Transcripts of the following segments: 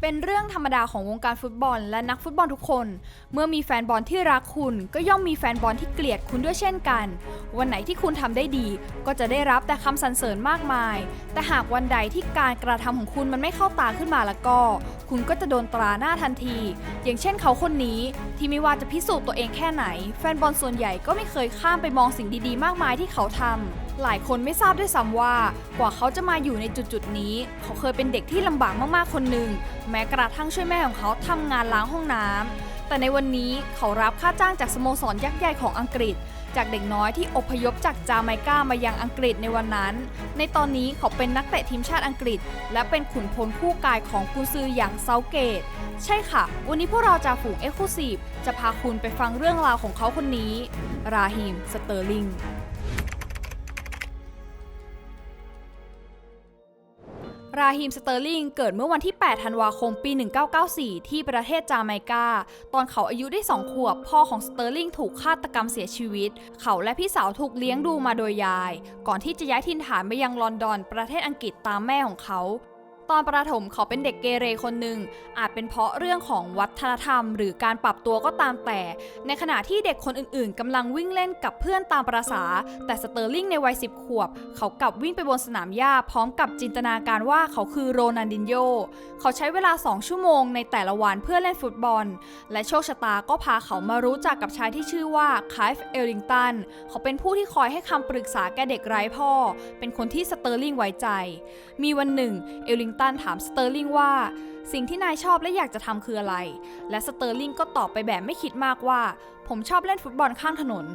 เป็นเรื่องธรรมดาของวงการฟุตบอล และนักฟุตบอลทุกคน เมื่อมีแฟนบอลที่รักคุณ ก็ย่อมมีแฟนบอลที่เกลียดคุณด้วยเช่นกัน วันไหนที่คุณทำได้ดี ก็จะได้รับแต่คำสรรเสริญมากมาย แต่หากวันใดที่การกระทำของคุณมันไม่เข้าตาขึ้นมาแล้วก็ คุณก็จะโดนตราหน้าทันที อย่างเช่นเขาคนนี้ที่ไม่ว่าจะพิสูจน์ตัวเองแค่ไหน แฟนบอลส่วนใหญ่ก็ไม่เคยข้ามไปมองสิ่งดีๆ มากมายที่เขาทำ หลายคนไม่ทราบด้วยซ้ำว่า กว่าเขาจะมาอยู่ในจุดๆนี้ เขาเคยเป็นเด็กที่ลำบากมากๆคนหนึ่ง แม้กระทั่งช่วยแม่ของเขาทำงานล้างห้องน้ำแต่ในวันนี้เขารับค่าจ้างจากสโมสรยักษ์ใหญ่ของอังกฤษ จากเด็กน้อยที่อพยพจากจาไมกามายังอังกฤษในวันนั้น ในตอนนี้เขาเป็นนักเตะทีมชาติอังกฤษ และเป็นขุนพลคู่กายของกุนซืออย่างเซาเกต ใช่ค่ะ วันนี้พวกเราจะฝูงเอ็กซ์คลูซีฟจะพาคุณไปฟังเรื่องราวของเขาคนนี้ ราฮิม สเตอร์ลิง ราฮิมสเตอร์ลิงเกิดเมื่อวันที่ 8 ธันวาคม ปี 1994 ที่ประเทศจาไมกา ตอนเขาอายุได้ 2 ขวบ พ่อของสเตอร์ลิงถูกฆาตกรรมเสียชีวิต เขาและพี่สาวถูกเลี้ยงดูมาโดยยาย ก่อนที่จะย้ายถิ่นฐานไปยังลอนดอน ประเทศอังกฤษตามแม่ของเขา ตอนประถมเขาเป็นเด็กเกเรคนหนึ่งอาจเป็นเพราะเรื่องของวัฒนธรรม หรือการปรับตัวก็ตามแต่ ในขณะที่เด็กคนอื่นๆกำลังวิ่งเล่นกับเพื่อนตามประษา แต่สเตอร์ลิงในวัย10ขวบ เขากลับวิ่งไปบนสนามหญ้าพร้อมกับจินตนาการว่าเขาคือโรนันดินโยเขาใช้เวลา 2 ชั่วโมงในแต่ละวันเพื่อเล่นฟุตบอล และโชคชะตาก็พาเขามารู้จักกับชายที่ชื่อว่าคายฟ์เอลลิงตันเขาเป็นผู้ที่คอยให้คำปรึกษาแก่เด็กไร้พ่อ เป็นคนที่สเตอร์ลิงไว้ใจ มีวันหนึ่งเอลลิงตันถามสเตอร์ลิงว่า สิ่งที่นายชอบและอยากจะทำคืออะไร และสเตอร์ลิงก็ตอบไปแบบไม่คิดมากว่า ผมชอบเล่นฟุตบอลข้างถนน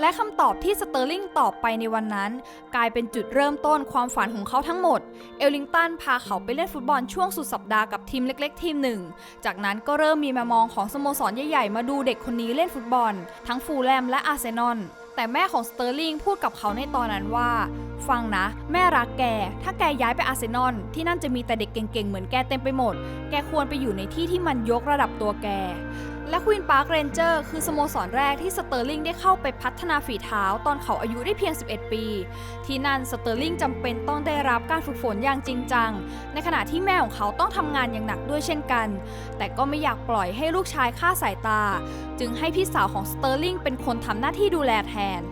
และคำตอบที่สเตอร์ลิงตอบไปในวันนั้น กลายเป็นจุดเริ่มต้นความฝันของเขาทั้งหมด เอลลิงตันพาเขาไปเล่นฟุตบอลช่วงสุดสัปดาห์กับทีมเล็ก ๆ ทีมหนึ่ง จากนั้นก็เริ่มมีมามองของสโมสรใหญ่ๆ มาดูเด็กคนนี้เล่นฟุตบอล ทั้งฟูลแลมและอาร์เซนอลแต่แม่ของสเตอร์ลิงพูดกับเขาในตอนนั้นว่า ฟังนะ แม่รักแก ถ้าแกย้ายไปอาร์เซนอลที่นั่นจะมีแต่เด็กเก่งๆ เหมือนแกเต็มไปหมด แกควรไปอยู่ในที่ที่มันยกระดับตัวแก และควีนพาร์คเรนเจอร์คือสโมสรแรกที่สเตอร์ลิงได้เข้าไปพัฒนาฝีเท้าตอนเขาอายุได้เพียง 11 ปี ที่นั่นสเตอร์ลิงจำเป็นต้องได้รับการฝึกฝนอย่างจริงจัง ในขณะที่แม่ของเขาต้องทำงานอย่างหนักด้วยเช่นกัน แต่ก็ไม่อยากปล่อยให้ลูกชายฆ่าสายตา จึงให้พี่สาวของสเตอร์ลิงเป็นคนทำหน้าที่ดูแลแทน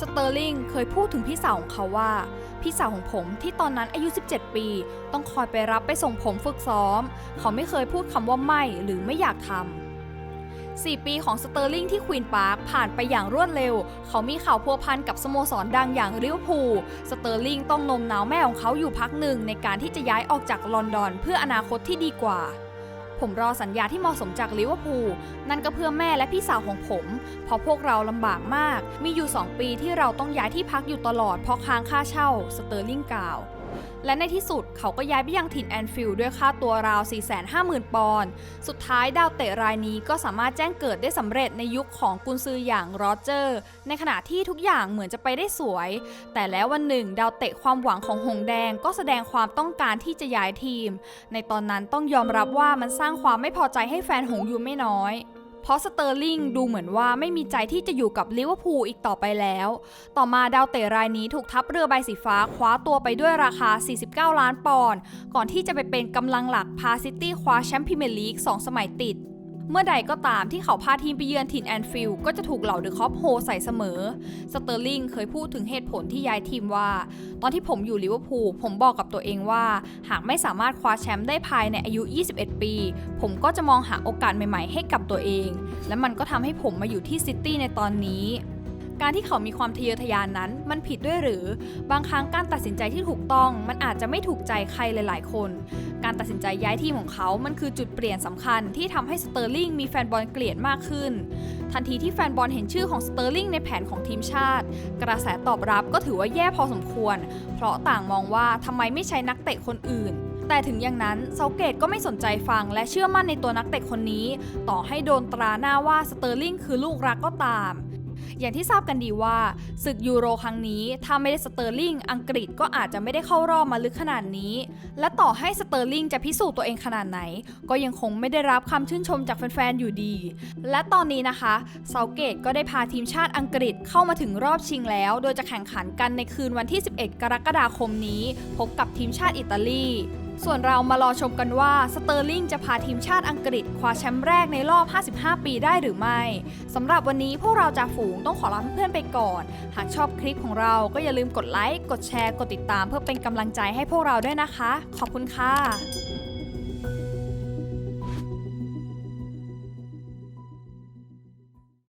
สเตอร์ลิงเคยพูดถึงพี่สาวของเขาว่า พี่สาวของผมที่ตอนนั้นอายุ 17 ปี ต้องคอยไปรับไปส่งผมฝึกซ้อม เขาไม่เคยพูดคำว่าไม่หรือไม่อยากทำ4 ปีของสเตอร์ลิงที่ควีนพาร์คผ่านไปอย่างรวดเร็ว เขามีข่าวพัวพันกับสโมสรดังอย่างริเวอร์พูล สเตอร์ลิงต้องนมหนาวแม่ของเขาอยู่พักหนึ่งในการที่จะย้ายออกจากลอนดอนเพื่ออนาคตที่ดีกว่า ผมรอสัญญาที่เหมาะสมจากลิเวอร์พูลนั่นก็เพื่อแม่และพี่สาวของผม เพราะพวกเราลำบากมาก มีอยู่ 2 ปีที่เราต้องย้ายที่พักอยู่ตลอดเพราะค้างค่าเช่าสเตอร์ลิงกล่าว และในที่สุดเขาก็ย้ายไปยังถิ่นแอนฟิลด์ด้วยค่าตัวราว 450,000 ปอนด์ สุดท้ายดาวเตะรายนี้ก็สามารถแจ้งเกิดได้สำเร็จในยุคของกุนซืออย่างโรเจอร์ ในขณะที่ทุกอย่างเหมือนจะไปได้สวย แต่แล้ววันหนึ่ง ดาวเตะความหวังของหงแดงก็แสดงความต้องการที่จะย้ายทีม ในตอนนั้นต้องยอมรับว่ามันสร้างความไม่พอใจให้แฟนหงอยู่ไม่น้อย เพราะสเตอร์ลิงดูเหมือนว่าไม่มีใจที่จะอยู่กับลิเวอร์พูลอีกต่อไปแล้ว ต่อมาดาวเตะรายนี้ถูกทัพเรือใบสีฟ้าคว้าตัวไปด้วยราคา 49 ล้านปอนด์ก่อนที่จะไปเป็นกำลังหลักพาซิตี้คว้าแชมป์พรีเมียร์ลีก2สมัยติด เมื่อใดก็ตามที่เขาพาทีมไปเยือนถิ่นแอนฟิลด์ก็จะถูกเหล่าเดอะคอปโฮใส่เสมอ สเตอร์ลิงเคยพูดถึงเหตุผลที่ย้ายทีมว่า ตอนที่ผมอยู่ลิเวอร์พูลผมบอกกับตัวเองว่า หากไม่สามารถคว้าแชมป์ได้ภายในอายุ 21 ปี ผมก็จะมองหาโอกาสใหม่ๆ ให้กับตัวเอง และมันก็ทำให้ผมมาอยู่ที่ซิตี้ในตอนนี้การที่เขามีความทะเยอทะยานนั้น มันผิดด้วยหรือ บางครั้งการตัดสินใจที่ถูกต้อง มันอาจจะไม่ถูกใจใครหลาย ๆ คน การตัดสินใจย้ายทีมของเขา มันคือจุดเปลี่ยนสำคัญที่ทำให้สเตอร์ลิงมีแฟนบอลเกลียดมากขึ้น ทันทีที่แฟนบอลเห็นชื่อของสเตอร์ลิงในแผนของทีมชาติ กระแสตอบรับก็ถือว่าแย่พอสมควร เพราะต่างมองว่าทำไมไม่ใช้นักเตะคนอื่น แต่ถึงอย่างนั้นเซาเกตก็ไม่สนใจฟังและเชื่อมั่นในตัวนักเตะคนนี้ ต่อให้โดนตราหน้าว่าสเตอร์ลิงคือลูกรักก็ตาม อย่างที่ทราบกันดีว่าศึกยูโรครั้งนี้ถ้าไม่ได้สเตอร์ลิงอังกฤษก็อาจจะไม่ได้เข้ารอบมาลึกขนาดนี้ และต่อให้สเตอร์ลิงจะพิสูจน์ตัวเองขนาดไหน ก็ยังคงไม่ได้รับคำชื่นชมจากแฟนๆอยู่ดี และตอนนี้นะคะเซาเกตก็ได้พาทีมชาติอังกฤษเข้ามาถึงรอบชิงแล้ว โดยจะแข่งขันกันในคืนวันที่ 11 กรกฎาคมนี้ พบกับทีมชาติอิตาลี ส่วนเรามารอชมกันว่าสเตอร์ลิงจะพาทีมชาติอังกฤษคว้าแชมป์แรกในรอบ 55 ปีได้หรือไม่ สำหรับวันนี้พวกเราจะฝูงต้องขอลาเพื่อนๆไปก่อน หากชอบคลิปของเราก็อย่าลืมกดไลค์ กดแชร์ กดติดตามเพื่อเป็นกำลังใจให้พวกเราด้วยนะคะ ขอบคุณค่ะ